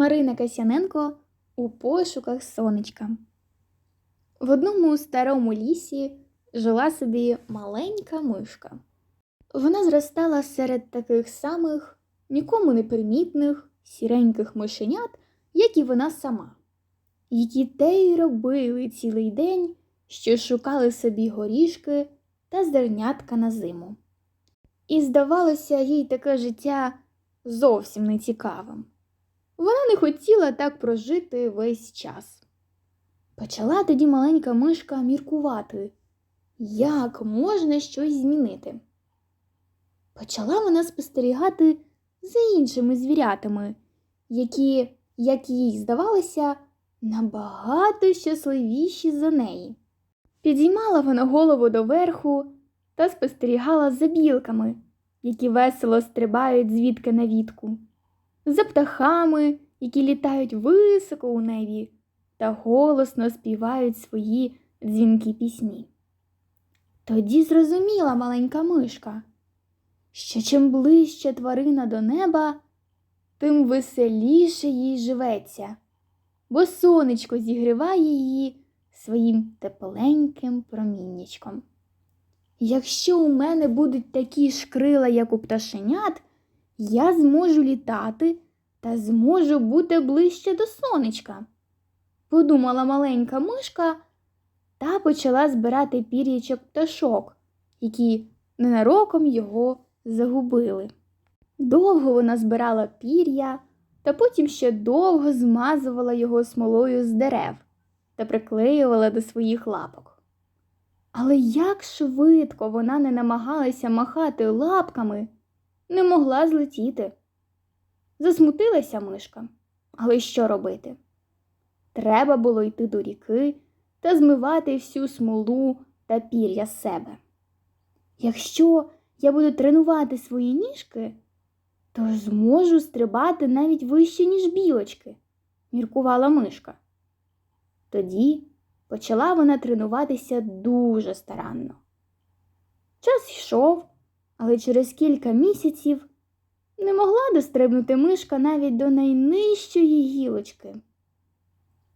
Марина Касяненко у пошуках сонечка. В одному старому лісі жила собі маленька мишка. Вона зростала серед таких самих нікому не примітних сіреньких мишенят, як і вона сама, які те й робили цілий день, що шукали собі горішки та зернятка на зиму. І здавалося їй таке життя зовсім не цікавим. Вона не хотіла так прожити весь час. Почала тоді маленька мишка міркувати, як можна щось змінити. Почала вона спостерігати за іншими звірятами, які, як їй здавалося, набагато щасливіші за неї. Підіймала вона голову доверху та спостерігала за білками, які весело стрибають звідки на вітку, за птахами, які літають високо у небі та голосно співають свої дзвінкі пісні. Тоді зрозуміла маленька мишка, що чим ближче тварина до неба, тим веселіше їй живеться, бо сонечко зігріває її своїм тепленьким проміннячком. Якщо у мене будуть такі ж крила, як у пташенят, я зможу літати та зможу бути ближче до сонечка, подумала маленька мишка та почала збирати пір'ячок пташок, які ненароком його загубили. Довго вона збирала пір'я та потім ще довго змазувала його смолою з дерев та приклеювала до своїх лапок. Але як швидко вона не намагалася махати лапками, не могла злетіти. Засмутилася мишка, але що робити? Треба було йти до ріки та змивати всю смолу та пір'я з себе. Якщо я буду тренувати свої ніжки, то зможу стрибати навіть вище, ніж білочки, міркувала мишка. Тоді почала вона тренуватися дуже старанно. Час йшов, але через кілька місяців не могла дострибнути мишка навіть до найнижчої гілочки.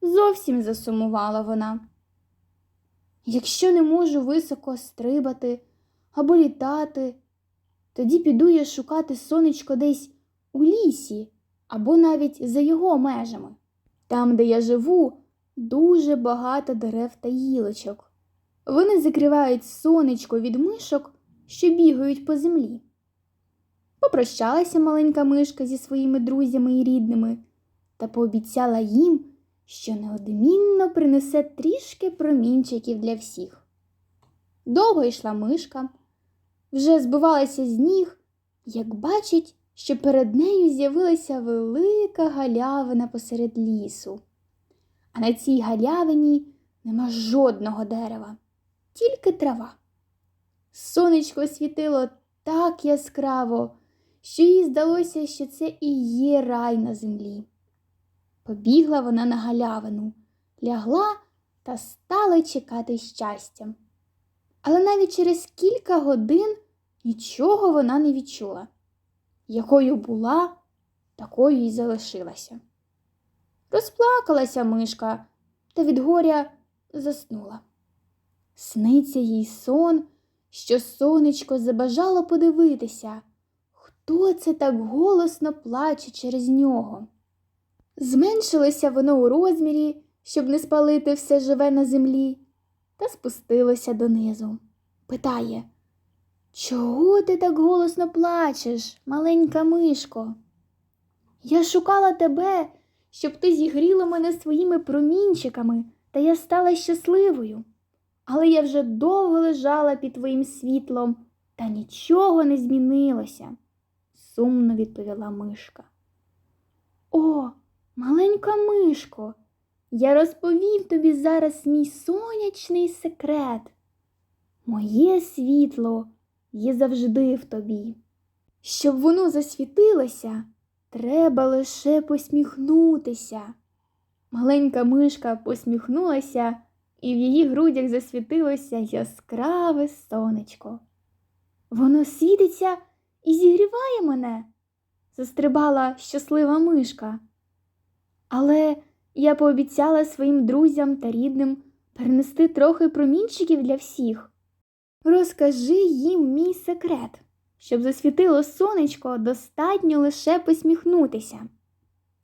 Зовсім засумувала вона. Якщо не можу високо стрибати або літати, тоді піду я шукати сонечко десь у лісі або навіть за його межами. Там, де я живу, дуже багато дерев та гілочок. Вони закривають сонечко від мишок, що бігають по землі. Попрощалася маленька мишка зі своїми друзями і рідними та пообіцяла їм, що неодмінно принесе трішки промінчиків для всіх. Довго йшла мишка, вже збивалася з ніг, як бачить, що перед нею з'явилася велика галявина посеред лісу. А на цій галявині нема жодного дерева, тільки трава. Сонечко світило так яскраво, що їй здалося, що це і є рай на землі. Побігла вона на галявину, лягла та стала чекати щастя. Але навіть через кілька годин нічого вона не відчула. Якою була, такою й залишилася. Розплакалася мишка та від горя заснула. Сниться їй сон, що сонечко забажало подивитися, хто це так голосно плаче через нього. Зменшилося воно у розмірі, щоб не спалити все живе на землі, та спустилося донизу. Питає Чого ти так голосно плачеш, маленька мишко? Я шукала тебе, щоб ти зігріла мене своїми промінчиками, та я стала щасливою. Але я вже довго лежала під твоїм світлом, та нічого не змінилося, сумно відповіла мишка. О, маленька мишко, я розповів тобі зараз мій сонячний секрет. Моє світло є завжди в тобі. Щоб воно засвітилося, треба лише посміхнутися. Маленька мишка посміхнулася, і в її грудях засвітилося яскраве сонечко. Воно світиться і зігріває мене, застрибала щаслива мишка. Але я пообіцяла своїм друзям та рідним перенести трохи промінчиків для всіх. Розкажи їм мій секрет, щоб засвітило сонечко, достатньо лише посміхнутися.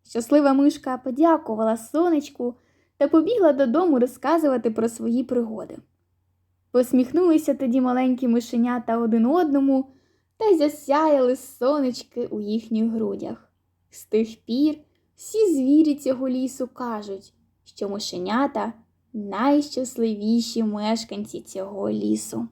Щаслива мишка подякувала сонечку та побігла додому розказувати про свої пригоди. Посміхнулися тоді маленькі мишенята один одному та засяяли сонечки у їхніх грудях. З тих пір всі звірі цього лісу кажуть, що мишенята найщасливіші мешканці цього лісу.